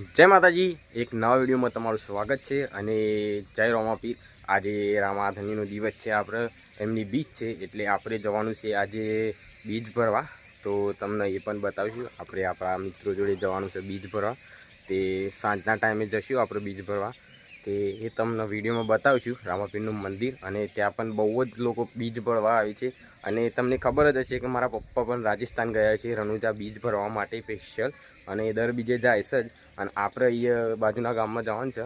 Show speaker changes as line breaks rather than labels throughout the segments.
જય માતાજી. એક નવા વિડીયોમાં તમારું સ્વાગત છે અને જય રોમાપીર. આજે રામાધનીનો દિવસ છે આપણે, એમની બીજ છે એટલે આપણે જવાનું છે આજે બીજ ભરવા. તો તમને એ પણ બતાવીશું. આપણે આપણા મિત્રો જોડે જવાનું છે બીજ ભરવા. તે સાંજના ટાઈમે જશું આપણે બીજ ભરવા. તે એ તમને વિડીયોમાં બતાવીશું, રામાપીરનું મંદિર અને ત્યાં પણ બહુ જ લોકો બીજ ભરવા આવે છે. અને તમને ખબર જ હશે કે મારા પપ્પા પણ રાજસ્થાન ગયા છે, રણુજા બીજ ભરવા માટે સ્પેશિયલ અને એ દર બીજે જાય છે જ. અને આપણે અહીંયા બાજુના ગામમાં જવાનું છે.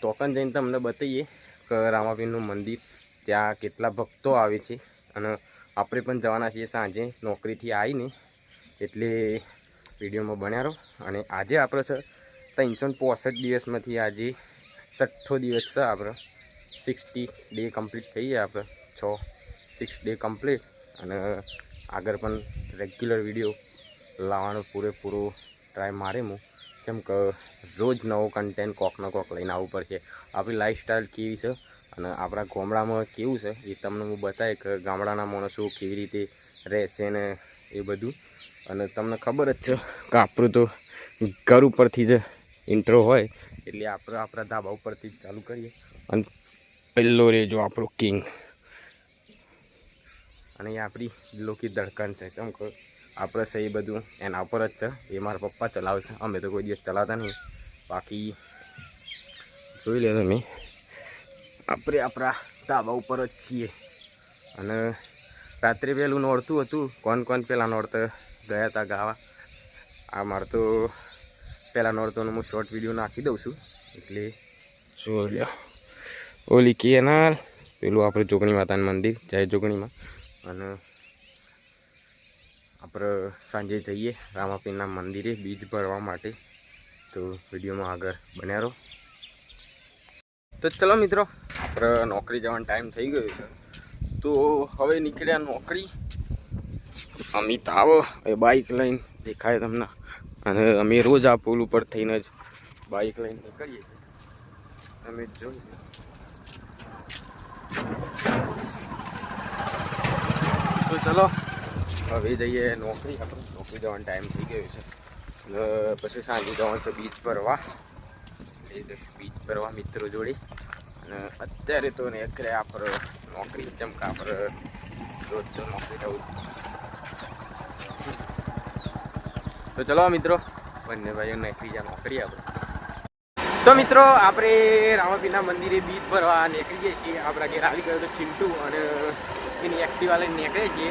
તો પણ જઈને તમને બતાવીએ કે રામાપીરનું મંદિર ત્યાં કેટલા ભક્તો આવે છે. અને આપણે પણ જવાના છીએ સાંજે, નોકરીથી આવીને. એટલે વિડીયોમાં બન્યા રહો. અને આજે આપણે છે ત્રણસો ને પોસઠ દિવસમાંથી આજે છઠ્ઠો દિવસ છે આપણે. સિક્સટી ડે કમ્પ્લીટ થઈ ગયા આપણે. છ સિક્સ ડે કમ્પ્લીટ અને આગળ પણ રેગ્યુલર વીડિયો લાવવાનો પૂરેપૂરો ટ્રાય મારે હું. કેમ કે રોજ નવો કન્ટેન્ટ કોકનો કોક લઈને આવવું પડશે. આપણી લાઈફસ્ટાઈલ કેવી છે? અને આપણા ગામડામાં કેવું છે? એ તમને હું બતાવે કે ગામડાના માણસો કેવી રીતે રહેશે ને એ બધું. અને તમને ખબર જ છે કે આપણું તો ઘર ઉપરથી જ ઇન્ટ્રો હોય, એટલે આપણે આપણા ધાબા ઉપરથી જ ચાલુ કરીએ. અને પહેલો રેજો આપણો કિંગ. અને એ આપણી લોકી ધડકન છે. કેમ કે આપણે છે એ બધું એના ઉપર જ છે. એ મારા પપ્પા ચલાવે છે. અમે તો કોઈ દિવસ ચલાવતા નહીં. બાકી જોઈ લે તમે. આપણે આપણા ધાબા ઉપર જ છીએ. અને રાત્રે પહેલું નોડતું હતું. કોણ કોણ પહેલાં નોડતા ગયા હતા ગાવા? આ મારે તો પહેલાં નોરતોનો હું શોર્ટ વીડિયો નાખી દઉં છું. એટલે જોઈ લો ઓલી કેનાલ, પેલું આપણે જોગણી માતાનું મંદિર, જય જોગણીમાં. અને આપણે સાંજે જઈએ રામાપીરના મંદિરે બીજ ભરવા માટે. તો વિડીયોમાં આગળ બન્યા રહો. તો ચલો મિત્રો આપણે નોકરી જવાનો ટાઈમ થઈ ગયો છે. તો હવે નીકળ્યા નોકરી. અમિત આવો, એ બાઇક લઈને દેખાય તમને. અને અમે રોજ આ પુલ ઉપર થઈને જ બાઇક લઈને નીકળીએ છીએ. તમે જોઈ લો. તો ચલો, હવે જઈએ નોકરી આપણે. નોકરી જવાનો ટાઈમ થઈ ગયો છે. અને પછી સાંજે જવાનું છે બીચ ફરવા બીચ ફરવા મિત્રો જોડે. અને અત્યારે તો ને અત્યારે આપણે નોકરી જેમ કે આપણે રોજ તો નોકરી જવું તો ચલો મિત્રો, બંને ભાઈઓ નીકળી જા નોકરી આપણે તો મિત્રો, આપણે રામાપીના મંદિરે બીજ ભરવા નીકળીએ છીએ. આપણા ઘેર આવી ગયો તો ચિંટુ અને એની એક્ટિવા લઈને નીકળે છીએ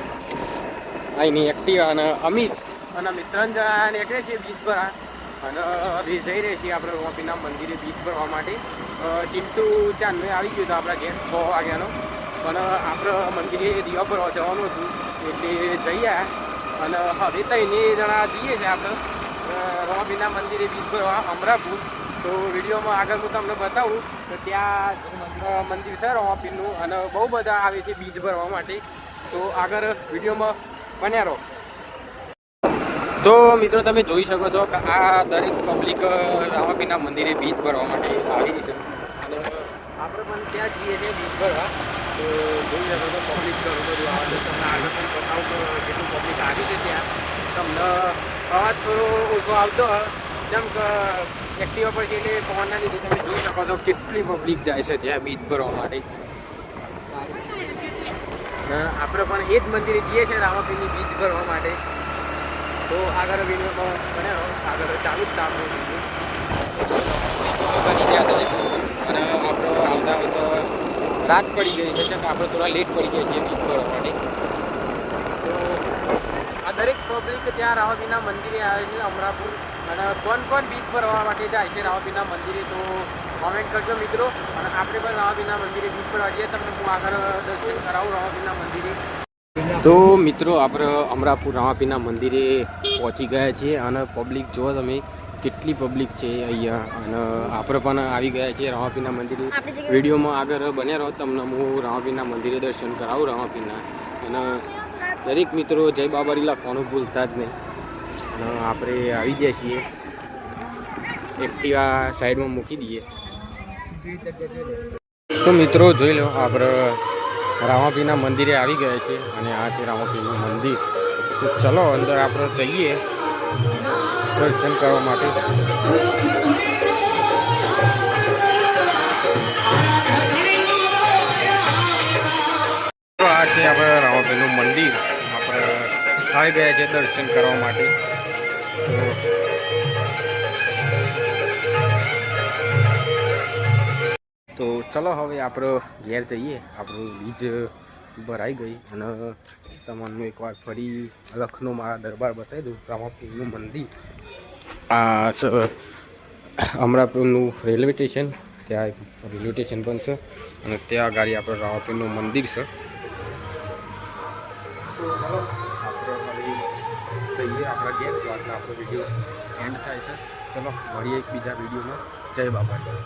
અહીંની એક્ટિવા અને અમિત અને અમે જણા નીકળે છીએ બીજ ભરવા. અને હવે જઈ રહ્યા છીએ આપણે રામાપીના મંદિરે બીજ ભરવા માટે. ચિંટુ ચાંદમે આવી ગયું હતું આપણા ઘેર છ વાગ્યાનો. પણ આપણે મંદિરે દીવા ભરવા જવાનું હતું. એટલે જઈ આવ્યા અને હવે ત્રણે જણા જઈએ છીએ આપણે. રોબીના મંદિરે બીજ ભરવા, અમરાપુર. તો વિડીયોમાં આગળ હું તમને બતાવું તો ત્યાં મંદિર છે રમાપીરનું અને બહુ બધા આવે છે બીજ ભરવા માટે. તો આગળ વિડીયોમાં બન્યા રહો. તો મિત્રો તમે જોઈ શકો છો કે આ દરેક પબ્લિક રામાપીરના મંદિરે બીજ ભરવા માટે આવી છે. અને આપણે પણ ત્યાં જઈએ છીએ બીજ ભરવા. તો જોઈ શકો છો પબ્લિક ઘણું બધું આવે છે તમને આગળ પણ બતાવું કે કેટલું પબ્લિક આવી છે ત્યાં તમને અવાજ થોડો ઓછો આવતો. જેમ કે એક્ટિવા પર છે એટલે પવનના લીધે તમે જોઈ શકો છો કેટલી પબ્લિક જાય છે ત્યાં બીજ ભરવા માટે. આપણે પણ એ જ મંદિરે જઈએ છીએ રામાપીરની બીજ ભરવા માટે. તો આગળ વિડીયોમાં બને આગળ ચાલુ જ ચાલુ વીડિયો બની ગયા છે અને આપણો આવતા આવતા રાત પડી ગઈ છે. આપણે થોડા લેટ પડી ગયા છીએ બીજ ભરવા માટે. પબ્લિક ત્યાં રામાપીરના મંદિરે આવે છે અમરાપુર અને કોણ કોણ બીજ ભરવા માટે જાય છે રામાપીરના મંદિરે તો કોમેન્ટ કરજો મિત્રો. અને આપણે પણ રામાપીરના મંદિરે બીચ પર જઈએ તમને હું આગળ દર્શન કરાવું રામાપીરના મંદિરે. તો મિત્રો આપણે અમરાપુર રાવાપીના મંદિરે પહોંચી ગયા છીએ અને પબ્લિક જુઓ તમે કેટલી પબ્લિક છે અહીંયા. અને આપણે પણ આવી ગયા છીએ રાવાપીના મંદિરે. વિડીયોમાં આગળ બન્યા રહો તમને હું રાવાપીના મંદિરે દર્શન કરાવું રાવાપીના અને દરેક મિત્રો જય બાબારી લખવાનું ભૂલતા જ નહીં. આપણે આવી જઈએ છીએ. એક્ટિવા સાઈડમાં મૂકી દઈએ. તો મિત્રો જોઈ લો, આપણે રામાપીના મંદિરે આવી ગયા છે અને આ છે રામાપીનું મંદિર. તો ચલો અંદર આપણે જઈએ દર્શન કરવા માટે. આ છે આપણે રામાભાઈનું મંદિર. આવી ગયા છે દર્શન કરવા માટે. તો ચલો હવે આપણે ઘેર જઈએ. આપણું બીજ ભરાઈ ગઈ અને તમને એકવાર ફરી લખનો મારા દરબાર બતાવી દઉં. રામાપીરનું મંદિર. આ અમરાપુરનું રેલવે સ્ટેશન. ત્યાં રેલવે સ્ટેશન પણ છે. અને ત્યાં આગળ આપણે રામાપીરનું મંદિર છે. તો આપણા ગેમ તો આજનો આપણો વીડિયો એન્ડ થાય છે. ચલો, મળીએ એક બીજા વિડીયોમાં જય બાબા.